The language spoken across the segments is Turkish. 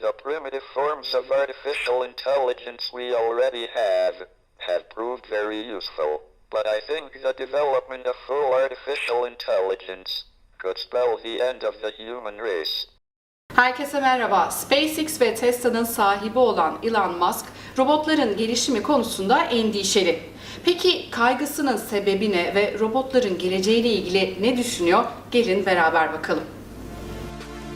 The primitive forms of artificial intelligence we already have have proved very useful. But I think the development of full artificial intelligence could spell the end of the human race. Herkese merhaba. SpaceX ve Tesla'nın sahibi olan Elon Musk, robotların gelişimi konusunda endişeli. Peki kaygısının sebebi ne ve robotların geleceğiyle ilgili ne düşünüyor? Gelin beraber bakalım.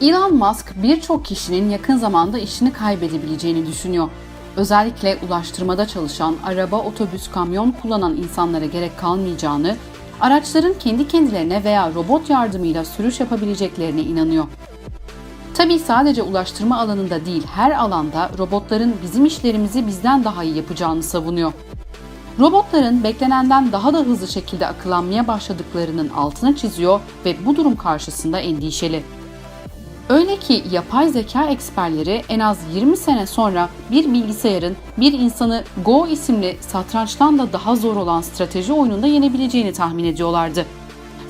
Elon Musk birçok kişinin yakın zamanda işini kaybedebileceğini düşünüyor. Özellikle ulaştırmada çalışan araba, otobüs, kamyon kullanan insanlara gerek kalmayacağını, araçların kendi kendilerine veya robot yardımıyla sürüş yapabileceklerine inanıyor. Tabii sadece ulaştırma alanında değil, her alanda robotların bizim işlerimizi bizden daha iyi yapacağını savunuyor. Robotların beklenenden daha da hızlı şekilde akıllanmaya başladıklarının altını çiziyor ve bu durum karşısında endişeli. Öyle ki yapay zeka eksperleri en az 20 sene sonra bir bilgisayarın bir insanı Go isimli satrançtan da daha zor olan strateji oyununda yenebileceğini tahmin ediyorlardı.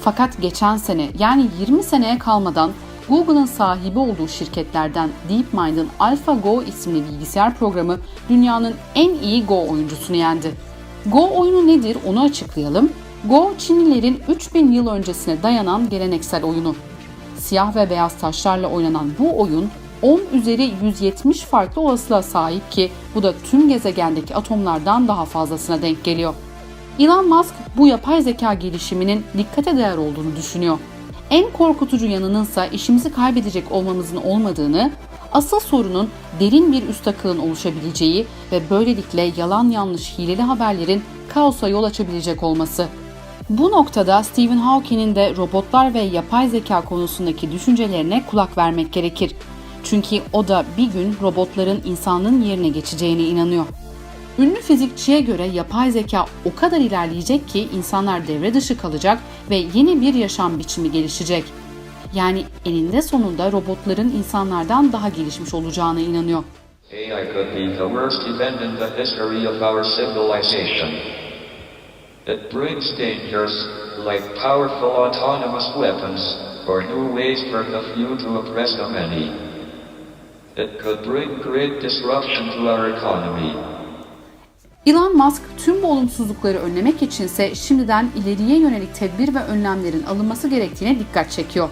Fakat geçen sene yani 20 seneye kalmadan Google'ın sahibi olduğu şirketlerden DeepMind'ın AlphaGo isimli bilgisayar programı dünyanın en iyi Go oyuncusunu yendi. Go oyunu nedir onu açıklayalım. Go, Çinlilerin 3000 yıl öncesine dayanan geleneksel oyunu. Siyah ve beyaz taşlarla oynanan bu oyun 10 üzeri 170 farklı olasılığa sahip ki bu da tüm gezegendeki atomlardan daha fazlasına denk geliyor. Elon Musk bu yapay zeka gelişiminin dikkate değer olduğunu düşünüyor. En korkutucu yanınınsa işimizi kaybedecek olmamızın olmadığını, asıl sorunun derin bir üst akılın oluşabileceği ve böylelikle yalan yanlış hileli haberlerin kaosa yol açabilecek olması. Bu noktada Stephen Hawking'in de robotlar ve yapay zeka konusundaki düşüncelerine kulak vermek gerekir. Çünkü o da bir gün robotların insanlığın yerine geçeceğine inanıyor. Ünlü fizikçiye göre yapay zeka o kadar ilerleyecek ki insanlar devre dışı kalacak ve yeni bir yaşam biçimi gelişecek. Yani eninde sonunda robotların insanlardan daha gelişmiş olacağına inanıyor. AI could be the worst event in the history of our civilization. It brings dangers, like powerful autonomous weapons, or new ways for the few to oppress the many. It could bring great disruption to our economy. Elon Musk tüm bu olumsuzlukları önlemek içinse şimdiden ileriye yönelik tedbir ve önlemlerin alınması gerektiğine dikkat çekiyor.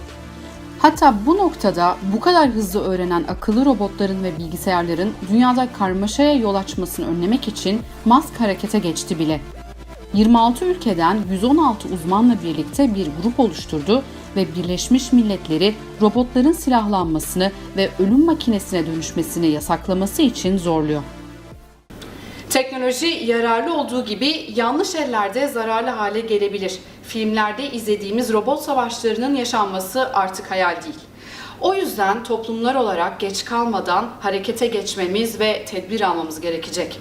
Hatta bu noktada bu kadar hızlı öğrenen akıllı robotların ve bilgisayarların dünyada karmaşaya yol açmasını önlemek için Musk harekete geçti bile. 26 ülkeden 116 uzmanla birlikte bir grup oluşturdu ve Birleşmiş Milletleri robotların silahlanmasını ve ölüm makinesine dönüşmesini yasaklaması için zorluyor. Teknoloji yararlı olduğu gibi yanlış ellerde zararlı hale gelebilir. Filmlerde izlediğimiz robot savaşlarının yaşanması artık hayal değil. O yüzden toplumlar olarak geç kalmadan harekete geçmemiz ve tedbir almamız gerekecek.